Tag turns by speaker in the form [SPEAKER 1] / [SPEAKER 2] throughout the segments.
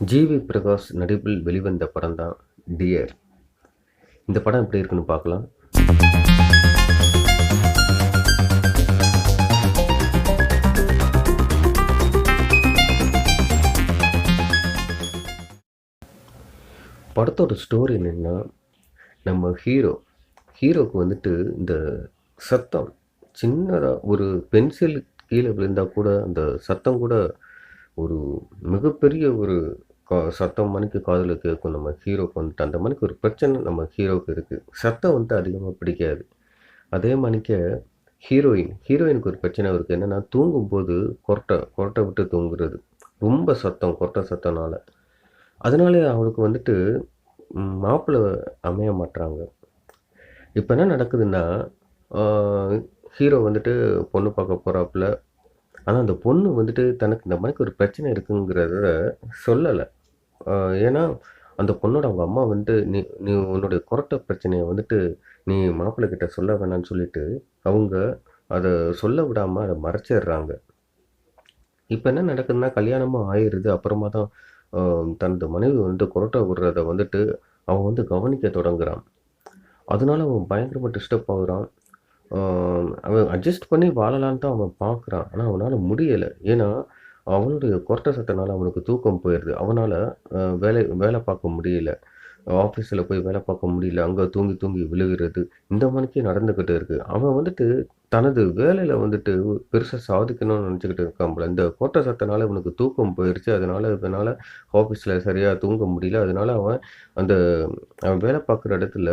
[SPEAKER 1] GV Prakash நடிப்பில் வெளிவந்த படம் தான் டியர் இந்த படம் எப்படி இருக்குன்னு பார்க்கலாம். படத்தோட ஸ்டோரி என்னென்னா நம்ம ஹீரோ ஹீரோக்கு வந்துட்டு இந்த சத்தம் சின்னதாக ஒரு பென்சில் கீழே விழுந்தால் கூட அந்த சத்தம் கூட ஒரு மிகப்பெரிய ஒரு சத்தம் மணிக்கு காதில் கேட்கும் நம்ம ஹீரோக்கு வந்துட்டு அந்த மணிக்கு ஒரு பிரச்சனை நம்ம ஹீரோவுக்கு இருக்குது சத்தம் வந்து அதிகமாக பிடிக்காது. அதே மணிக்கு ஹீரோயின் ஹீரோயினுக்கு ஒரு பிரச்சனை இருக்குது என்னென்னா தூங்கும்போது கொரட்டை கொரட்டை விட்டு தூங்குறது. ரொம்ப சத்தம் கொரட்டை சத்தம்னால. அதனாலே அவளுக்கு வந்துட்டு மாப்பிள்ளை அமைய மாட்டுறாங்க இப்போ என்ன நடக்குதுன்னா ஹீரோ வந்துட்டு பொண்ணு பார்க்க போகிறாப்புல ஆனால் அந்த பொண்ணு வந்துட்டு தனக்கு இந்த மாதிரி ஒரு பிரச்சனை இருக்குங்கிறத சொல்லலை. ஏன்னா அந்த பொண்ணோட அவங்க அம்மா வந்து நீ நீ உன்னுடைய கொரட்டை பிரச்சனையை வந்துட்டு நீ மாப்பிள்ளை கிட்ட சொல்ல வேணாம்னு சொல்லிட்டு அவங்க அதை சொல்ல விடாமல் அதை மறைச்சிடுறாங்க இப்போ என்ன நடக்குதுன்னா கல்யாணமும் ஆயிடுது அப்புறமா தான் தனது மனைவி வந்து குரட்டை விடுறத வந்துட்டு அவன் வந்து கவனிக்க தொடங்குறான். அதனால அவன் பயங்கரமாக டிஸ்டர்ப் ஆகுறான். அவன் அட்ஜஸ்ட் பண்ணி வாழலான்னு தான் அவன் பார்க்குறான் ஆனால் அவனால் முடியலை. ஏன்னா அவனுடைய கொரட்டை சத்தனால அவனுக்கு தூக்கம் போயிடுது அவனால் வேலை வேலை பார்க்க முடியல. ஆஃபீஸில் போய் வேலை பார்க்க முடியல. அங்கே தூங்கி தூங்கி விழுகிறது. இந்த மாதிரிக்கே நடந்துக்கிட்டு இருக்குது அவன் வந்துட்டு தனது வேலையில் வந்துட்டு பெருசாக சாதிக்கணும்னு நினச்சிக்கிட்டு இருக்கான் போல. இந்த கோட்டை சத்தனால இவனுக்கு தூக்கம் போயிடுச்சு அதனால் இவனால் ஆஃபீஸில் சரியாக தூங்க முடியல. அதனால் அவன் அந்த அவன் வேலை பார்க்குற இடத்துல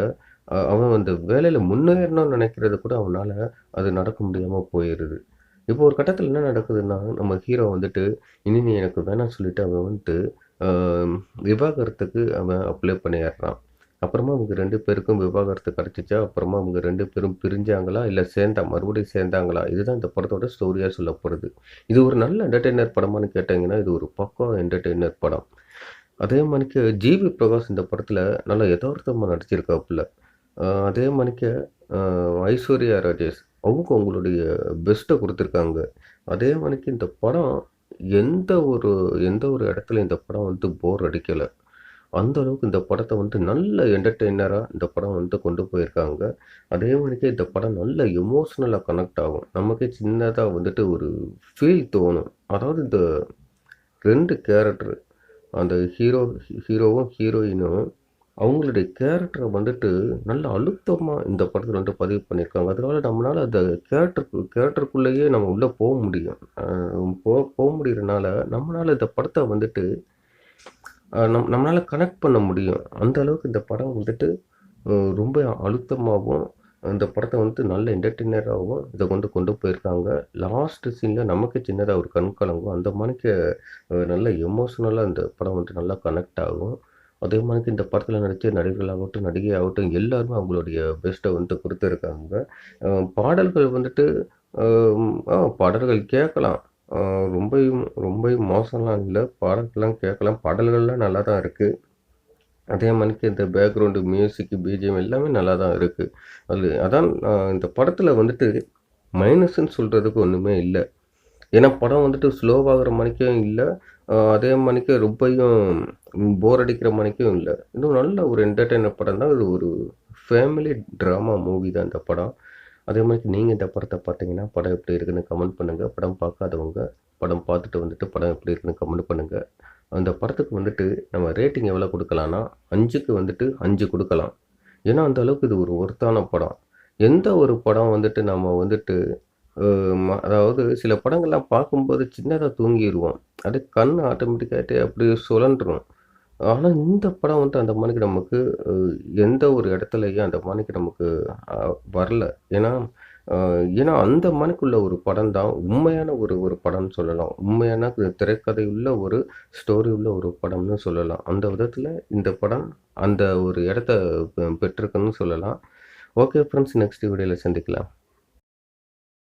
[SPEAKER 1] அவன் அந்த வேலையில் முன்னேறணும்னு நினைக்கிறது கூட அவனால் அது நடக்க முடியாமல் போயிடுது இப்போ ஒரு கட்டத்தில் என்ன நடக்குதுன்னா நம்ம ஹீரோ வந்துட்டு இனி நீ எனக்கு வேணாம் சொல்லிட்டு அவன் வந்துட்டு விவாகரத்துக்கு அவன் அப்ளை பண்ணிடுறான். அப்புறமா அவங்க ரெண்டு பேருக்கும் விவாகரத்து கிடச்சிச்சா? அப்புறமா அவங்க ரெண்டு பேரும் பிரிஞ்சாங்களா? இல்லை சேர்ந்தா மறுபடியும் சேர்ந்தாங்களா? இதுதான் இந்த படத்தோட ஸ்டோரியாக சொல்லப்படுது இது ஒரு நல்ல என்டர்டெய்னர் படமானு கேட்டிங்கன்னா இது ஒரு பக்கம் என்டர்டெய்னர் படம். அதே மாதிரிக்கு ஜிவி பிரகாஷ் இந்த படத்தில் நல்லா யதார்த்தமாக நடிச்சிருக்காப்புல. அதே மாதிரிக்கு ஐஸ்வர்யா ராஜேஷ். அவங்க அவங்களுடைய பெஸ்ட்டை கொடுத்துருக்காங்க. அதே மாதிரிக்கு இந்த படம் எந்த ஒரு எந்த ஒரு இடத்துல இந்த படம் வந்து போர் அடிக்கலை. அந்த அளவுக்கு இந்த படத்தை வந்து நல்ல என்டர்டெய்னராக இந்த படம் வந்து கொண்டு போயிருக்காங்க. அதே மாதிரிக்கே இந்த படம் நல்ல எமோஷ்னலாக கனெக்ட் ஆகும். நமக்கே சின்னதாக வந்துட்டு ஒரு ஃபீல் தோணும். அதாவது இந்த ரெண்டு கேரக்டர் அந்த ஹீரோ ஹீரோவும் ஹீரோயினும் அவங்களுடைய கேரக்டரை வந்துட்டு நல்ல அழுத்தமாக இந்த படத்தில் வந்துட்டு பதிவு பண்ணியிருக்காங்க அதனால நம்மளால் அந்த கேரக்டருக்கு கேரக்டருக்குள்ளேயே நம்ம உள்ளே போக முடியும். போ போக முடியறனால நம்மளால் இந்த படத்தை வந்துட்டு நம் நம்மளால் கனெக்ட் பண்ண முடியும். அந்த அளவுக்கு இந்த படம் வந்துட்டு ரொம்ப அழுத்தமாகவும் இந்த படத்தை வந்துட்டு நல்ல என்டர்டெய்னராகவும் இதை கொண்டு கொண்டு போயிருக்காங்க. லாஸ்ட் சீனில் நமக்கு சின்னதாக ஒரு கண் கலங்கும் அந்த மாதிரிக்கு நல்ல எமோஷ்னலாக இந்த படம் வந்துட்டு நல்லா கனெக்ட் ஆகும். அதே மாதிரி இந்த படத்தில் நடித்த நடிகர்களாகட்டும் நடிகை ஆகட்டும் எல்லாருமே அவங்களுடைய பெஸ்ட்டை வந்துட்டு கொடுத்துருக்காங்க. பாடல்கள் வந்துட்டு பாடல்கள் கேட்கலாம். ரொம்பையும் ரொம்ப மோசம்லாம் இல்லை. பாடல்கள்லாம் கேட்கலாம். பாடல்கள்லாம் நல்லா தான் இருக்குது அதே மாதிரிக்கு இந்த பேக்ரவுண்டு மியூசிக்கு பிஜிஎம் எல்லாமே நல்லா தான் இருக்குது அது அதான் இந்த படத்தில் வந்துட்டு மைனஸ்ன்னு சொல்கிறதுக்கு ஒன்றுமே இல்லை. ஏன்னா படம் வந்துட்டு ஸ்லோவாகிற மணிக்கும் இல்லை. அதே மணிக்கு ரொம்பையும் போர் அடிக்கிற மணிக்கும் இல்லை. இன்னும் நல்ல ஒரு என்டர்டெய்னர் படம் தான். இது ஒரு ஃபேமிலி ட்ராமா மூவி தான் இந்த படம். அதே மாதிரி நீங்கள் இந்த படத்தை பார்த்தீங்கன்னா படம் எப்படி இருக்குன்னு கமெண்ட் பண்ணுங்கள் படம் பார்க்காதவங்க படம் பார்த்துட்டு வந்துட்டு படம் எப்படி இருக்குன்னு கமெண்ட் பண்ணுங்கள் அந்த படத்துக்கு வந்துட்டு நம்ம ரேட்டிங் எவ்வளோ கொடுக்கலான்னா அஞ்சுக்கு வந்துட்டு அஞ்சு கொடுக்கலாம். ஏன்னா அந்த அளவுக்கு இது ஒரு ஒருத்தான படம். எந்த ஒரு படம் வந்துட்டு நம்ம வந்துட்டு அதாவது சில படங்கள்லாம் பார்க்கும்போது சின்னதாக தூங்கிடுவோம் அது கண் ஆட்டோமேட்டிக்காகிட்டே அப்படியே சுழன்றும். ஆனால் இந்த படம் வந்து அந்த மாதிரிக்கு நமக்கு எந்த ஒரு இடத்துலையும் அந்த மாதிரிக்கு நமக்கு வரல. ஏன்னா ஏன்னா அந்த மணிக்குள்ள ஒரு படம் தான் உண்மையான ஒரு ஒரு படம்னு சொல்லலாம். உண்மையான திரைக்கதை உள்ள ஒரு ஸ்டோரி உள்ள ஒரு படம்னு சொல்லலாம். அந்த விதத்தில் இந்த படம் அந்த ஒரு இடத்த பெற்றிருக்குன்னு சொல்லலாம். ஓகே ஃப்ரெண்ட்ஸ் நெக்ஸ்ட் வீடியோவில் சந்திக்கலாம்.